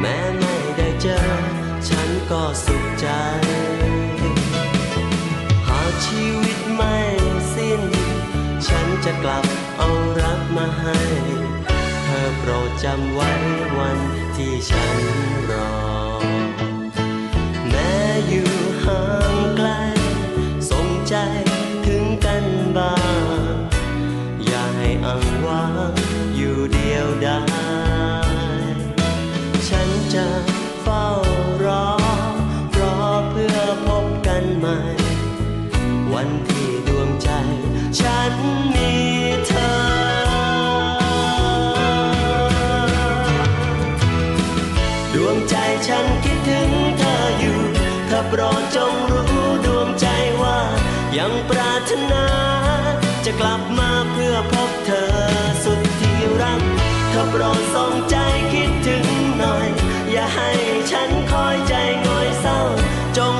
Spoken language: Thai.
แม้ไม่ได้เจอ ฉันก็สุขใจ หากชีวิตไม่สิ้น ฉันจะกลับเอารักมาให้ เธอโปรดจำไว้วันที่ฉันรอ แม้อยู่ห่างไกลสงใจถึงกันบ้าง อย่าให้อังว้างอยู่เดียวดาย จะเฝ้ารอ รอเพื่อพบกันใหม่ วันที่ดวงใจ ฉันมีเธอ ดวงใจฉันคิดถึงเธออยู่เธอโปรดจงรู้ดวงใจว่า ยังปรารถนา จะกลับมาเพื่อพบเธอสุดที่รัก เธอโปรดส่งใจ ฉันคอยใจงอยเศร้า จง